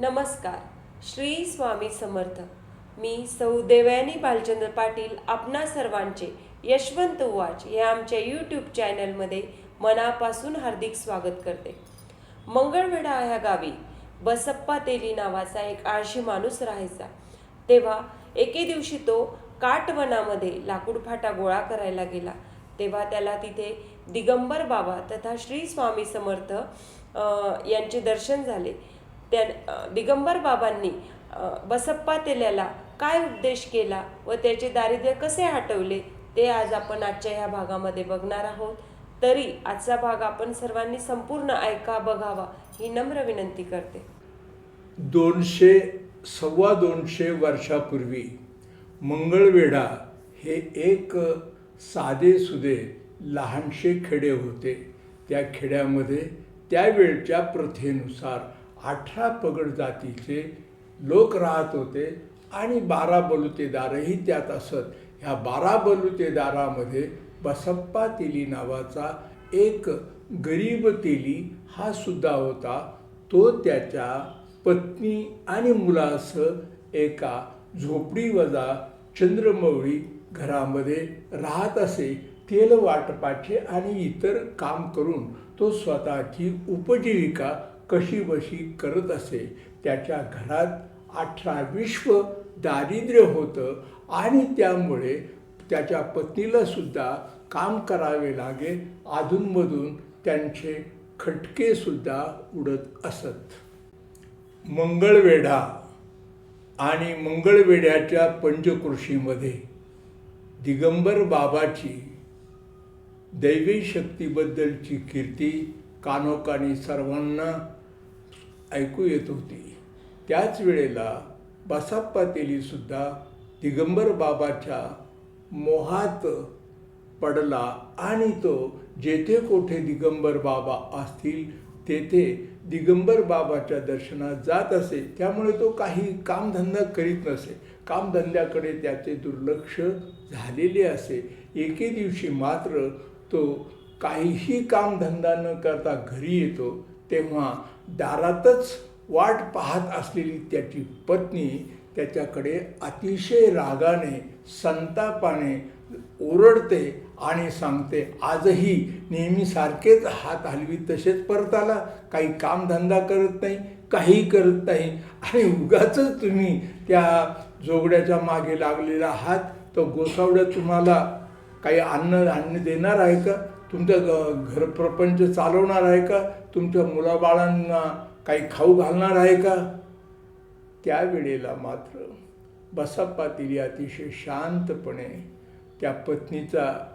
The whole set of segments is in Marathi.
नमस्कार. श्री स्वामी समर्थ. मी सौ देवयानी बालचंद्र पाटील आपणा सर्वांचे यशवंत वाच या आमच्या यूट्यूब चॅनलमध्ये मनापासून हार्दिक स्वागत करते. मंगळवेढा ह्या गावी बसप्पा तेली नावाचा एक आळशी माणूस राहायचा. तेव्हा एके दिवशी तो काटवनामध्ये लाकूड फाटा गोळा करायला गेला. तेव्हा त्याला तिथे दिगंबर बाबा तथा श्री स्वामी समर्थ यांचे दर्शन झाले. त्या दिगंबर बाबांनी बसप्पा तेल्याला काय उपदेश केला व त्याचे दारिद्र्य कसे हटवले ते आज आपण आजच्या ह्या भागामध्ये बघणार आहोत. तरी आजचा भाग आपण सर्वांनी संपूर्ण ऐका बघावा ही नम्र विनंती करते. दोनशे सव्वा दोनशे वर्षापूर्वी मंगळवेढा हे एक साधेसुधे लहानशे खेडे होते. त्या खेड्यामध्ये त्यावेळच्या प्रथेनुसार अठरा पगड जातीचे लोक राहत होते आणि बारा बलुतेदारही त्यात असत. ह्या बारा बलुतेदारामध्ये बसप्पा तेली नावाचा एक गरीब तेली हा सुद्धा होता. तो त्याच्या पत्नी आणि मुलासह एका झोपडीवजा चंद्रमौळी घरामध्ये राहत असे. तेल वाटपाचे आणि इतर काम करून तो स्वतःची उपजीविका कशी बशी करत असे त्याच्या घरात अठरा विश्व दारिद्र्य होतं आणि त्यामुळे त्याच्या पत्नीला सुद्धा काम करावे लागे अधूनमधून त्यांचे खटके सुद्धा उडत असत. मंगळवेढा आणि मंगळवेढ्याच्या पंचकृषीमध्ये दिगंबर बाबाची दैवी शक्तीबद्दलची कीर्ती कानोकानी सर्वांना ऐकू येत होती. त्याच वेळेला बसाप्पा तेलीसुद्धा दिगंबर बाबाच्या मोहात पडला आणि तो जेथे कोठे दिगंबर बाबा असतील तेथे दिगंबर बाबाच्या दर्शनात जात असे. त्यामुळे तो काही कामधंदा करीत नसे. कामधंद्याकडे त्याचे दुर्लक्ष झालेले असे. एके दिवशी मात्र तो काहीही कामधंदा न करता घरी येतो. तेव्हा दारातच वाट पाहत असलेली त्याची पत्नी त्याच्याकडे अतिशय रागाने संतापाने ओरडते आणि सांगते आजही नेहमीसारखेच हात हलवी तसेच परत आला. काही कामधंदा करत नाही काही करत नाही. आणि उगाच तुम्ही त्या जोगड्याच्या मागे लागलेला हात तो गोसावड्या तुम्हाला काही अन्न अन्न देणार आहे का? तुमचं घरप्रपंच चालवणार आहे का? तुमच्या मुलाबाळांना काही खाऊ घालणार आहे का? त्यावेळेला मात्र बसप्पा तिरी अतिशय शांतपणे त्या पत्नीचा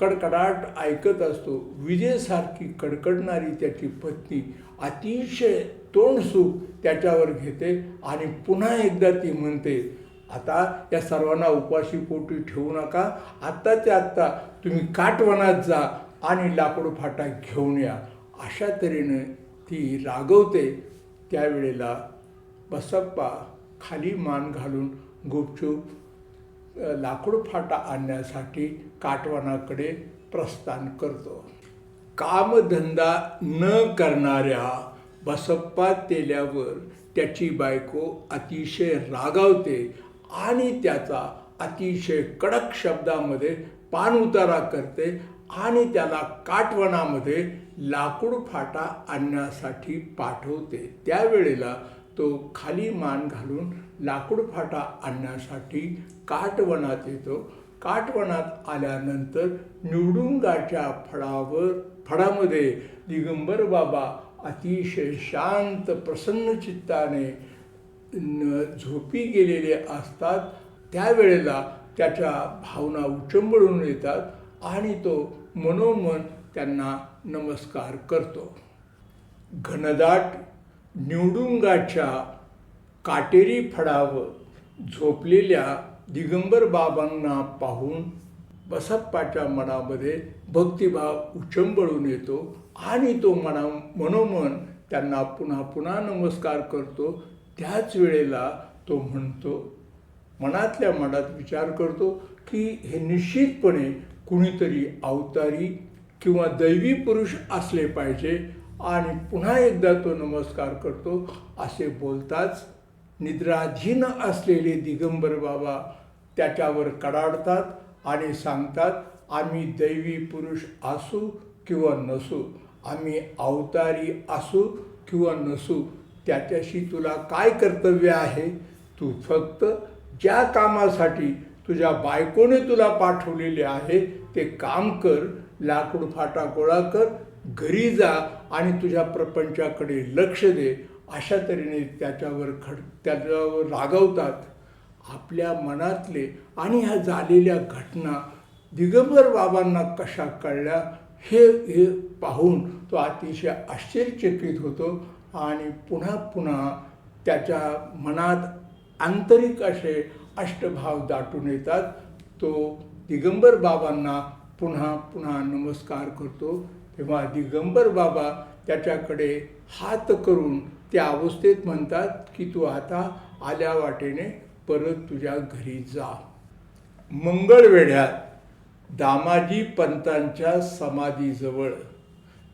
कडकडाट ऐकत असतो. विजेसारखी कडकडणारी त्याची पत्नी अतिशय तोंडसूप त्याच्यावर घेते आणि पुन्हा एकदा ती म्हणते आता या सर्वांना उपाशी पोटी ठेवू नका. आत्ताच्या आत्ता तुम्ही काटवनात जा. आणि लाकूड फाटा घेऊन या. अशा तऱ्हेनं ती रागवते. त्यावेळेला बसप्पा खाली मान घालून गुपचूप लाकूड फाटा आणण्यासाठी काटवनाकडे प्रस्थान करतो. कामधंदा न करणाऱ्या बसप्पा तेल्यावर त्याची बायको अतिशय रागावते आणि त्याचा अतिशय कडक शब्दामध्ये पान उतारा करते आणि त्याला काटवनामध्ये लाकूड फाटा आणण्यासाठी पाठवते. त्यावेळेला तो खाली मान घालून लाकूड फाटा आणण्यासाठी काटवनात येतो. काटवनात आल्यानंतर निवडुंगाच्या फळावर फळामध्ये दिगंबर बाबा अतिशय शांत प्रसन्न चित्ताने न झोपी गेलेले असतात. त्यावेळेला त्याच्या भावना उचंबळून येतात. आणि तो मनोमन त्यांना नमस्कार करतो. घनदाट निवडुंगाच्या काटेरी फडावर झोपलेल्या दिगंबर बाबांना पाहून बसप्पाच्या मनामध्ये भक्तिभाव उचंबळून येतो आणि तो मना मनोमन त्यांना पुन्हा पुन्हा नमस्कार करतो. त्याच वेळेला तो म्हणतो मनातल्या मनात विचार करतो की हे निश्चितपणे कुणीतरी अवतारी किंवा दैवी पुरुष असले पाहिजे. आणि पुन्हा एकदा तो नमस्कार करतो. असे बोलताच निद्राधीन असलेले दिगंबर बाबा त्याच्यावर कडाडतात आणि सांगतात आम्ही दैवी पुरुष असू किंवा नसू आम्ही अवतारी असू किंवा नसू त्याच्याशी तुला काय कर्तव्य आहे? तू फक्त ज्या कामासाठी तुझ्या बायकोने तुला पाठवलेले आहे ते काम कर लाकूड फाटा गोळा कर घरी जा आणि तुझ्या प्रपंचाकडे लक्ष दे. अशा तऱ्हेने त्याच्यावर खड त्याच्यावर रागवतात. आपल्या मनातले आणि ह्या झालेल्या घटना दिगंबर बाबांना कशा कळल्या हे हे पाहून तो अतिशय आश्चर्यचकित होतो आणि पुन्हा पुन्हा त्याच्या मनात आंतरिक असे अष्टभाव दाटून येतात. तो दिगंबर बाबांना पुन्हा पुन्हा नमस्कार करतो. तेव्हा दिगंबर बाबा त्याच्याकडे हात करून त्या अवस्थेत म्हणतात की तू आता आल्या वाटेने परत तुझ्या घरी जा. मंगळवेढ्यात दामाजी पंतांच्या समाधीजवळ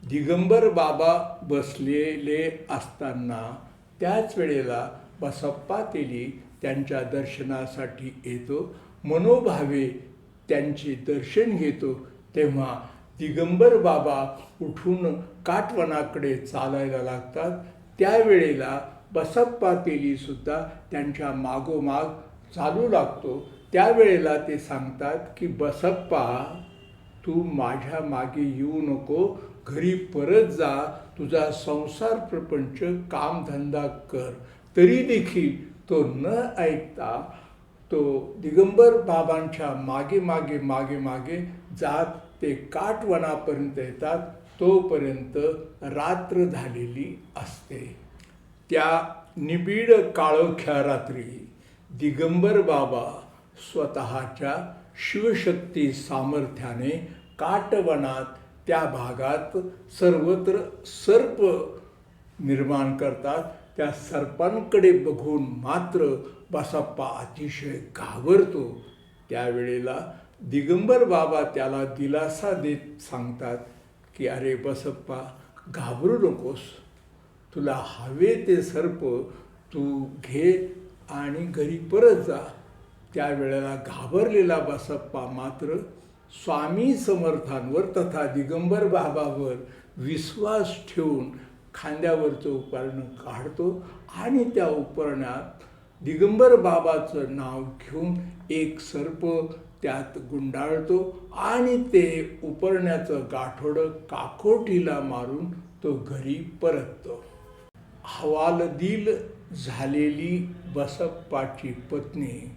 दिगंबर बाबा बसलेले असताना त्याच वेळेला बसप्पा तेली त्यांच्या दर्शनासाठी येतो. मनोभावे त्यांचे दर्शन घेतो. तेव्हा दिगंबर बाबा उठून काटवनाकडे चालायला लागतात. त्यावेळेला बसप्पा तेलीसुद्धा त्यांच्या मागोमाग चालू लागतो. त्यावेळेला ते सांगतात की बसप्पा तू माझ्या मागे येऊ नको. घरी परत जा. तुझा संसार प्रपंच कामधंदा कर. तरी देखील तो न ऐकता तो दिगंबर बाबांच्या मागे मागे मागे मागे जात ते काटवनापर्यंत येतात. तोपर्यंत रात्र झालेली असते. त्या निबिड काळोख्या रात्री दिगंबर बाबा स्वतःच्या शिवशक्ती सामर्थ्याने काटवनात त्या भागात सर्वत्र सर्प निर्माण करतात. त्या सर्पांकडे बघून मात्र बसप्पा अतिशय घाबरतो. त्यावेळेला दिगंबर बाबा त्याला दिलासा देत सांगतात की अरे बसप्पा घाबरू नकोस. तुला हवे ते सर्प तू घे आणि घरी परत जा. त्यावेळेला घाबरलेला बसप्पा मात्र स्वामी समर्थांवर तथा दिगंबर बाबावर विश्वास ठेवून खांद्यावरचं उपकरण काढतो आणि त्या उपरणात दिगंबर बाबाचं नाव घेऊन एक सर्प त्यात गुंडाळतो आणि ते उपरण्याचं गाठोडं काकोटीला मारून तो घरी परततो. हवालदिल झालेली बसप्पाची पत्नी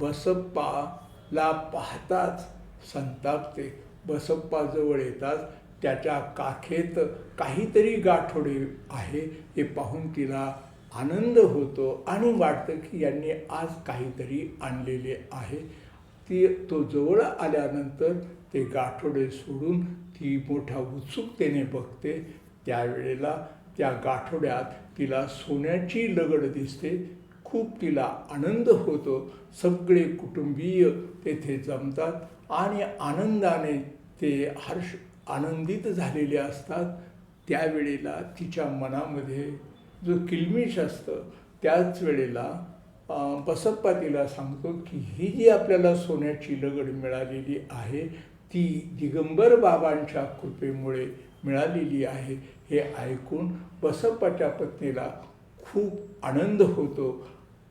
बसप्पाला पाहताच संतापते. बसप्पाजवळ येतात. त्याच्या काखेत काहीतरी गाठोडे आहे हे पाहून तिला आनंद होतो आणि वाटतं की यांनी आज काहीतरी आणलेले आहे. ती तो जवळ आल्यानंतर ते गाठोडे सोडून ती मोठ्या उत्सुकतेने बघते. त्यावेळेला त्या गाठोड्यात तिला सोन्याची लगड दिसते. खूप तिला आनंद होतो. सगळे कुटुंबीय तेथे जमतात आणि आनंदाने ते हर्ष आनंदित झालेले असतात त्यावेळेला तिच्या मनामध्ये जो किलमिश असतं त्याच वेळेला बसप्पा तिला सांगतो की ही जी आपल्याला सोन्याची लगड मिळालेली आहे ती दिगंबर बाबांच्या कृपेमुळे मिळालेली आहे हे ऐकून बसप्पाच्या पत्नीला खूप आनंद होतो.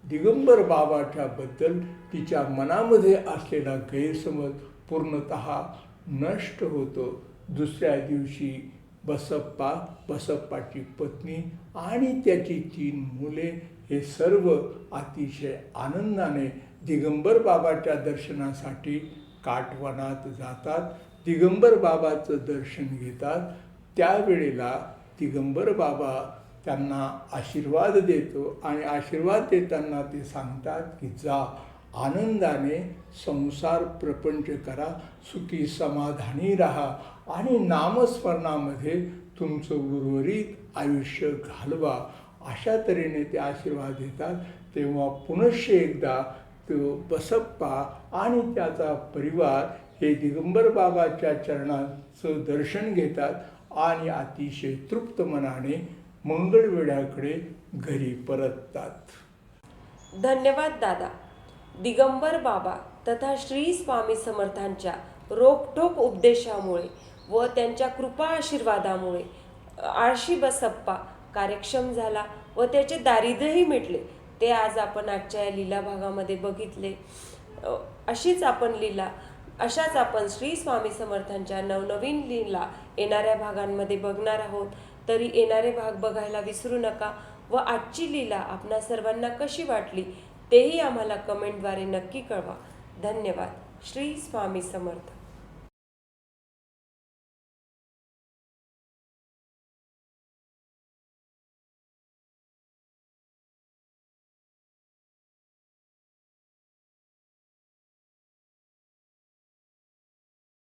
दिगंबर बाबाच्याबद्दल तिच्या मनामध्ये असलेला गैरसमज पूर्णत नष्ट होतो. दुसऱ्या दिवशी बसप्पा बसप्पाची पत्नी आणि त्याची तीन मुले हे सर्व अतिशय आनंदाने दिगंबर बाबाच्या दर्शनासाठी काटवनात जातात. दिगंबर बाबाचं दर्शन घेतात. त्यावेळेला दिगंबर बाबा त्यांना आशीर्वाद देतो आणि आशीर्वाद देताना ते सांगतात की जा आनंदाने संसार प्रपंच करा सुखी समाधानी राहा आणि नामस्मरणामध्ये तुमचं उर्वरित आयुष्य घालवा. अशा तऱ्हेने ते आशीर्वाद देतात. तेव्हा पुनश्च एकदा तो बसप्पा आणि त्याचा परिवार हे दिगंबर बाबाच्या चरणाचं दर्शन घेतात आणि अतिशय तृप्त मनाने मंगळवेढ्याकडे घरी परततात. धन्यवाद दादा. दिगंबर बाबा तथा श्री स्वामी समर्थांच्या रोखोक उपदेशामुळे व त्यांच्या कृपा आशीर्वादामुळे आळशी बसप्पा कार्यक्षम झाला व त्याचे दारिद्र्यही मिटले. ते आज आपण आजच्या या लीला भागामध्ये बघितले. अशीच आपण लीला अशाच आपण श्री स्वामी समर्थांच्या नवनवीन लीला येणाऱ्या भागांमध्ये बघणार आहोत. तरी येणारे भाग बघायला विसरू नका व आजची लीला आपणा सर्वांना कशी वाटली तेही आम्हाला कमेंटद्वारे नक्की कळवा. धन्यवाद. श्री स्वामी समर्थ.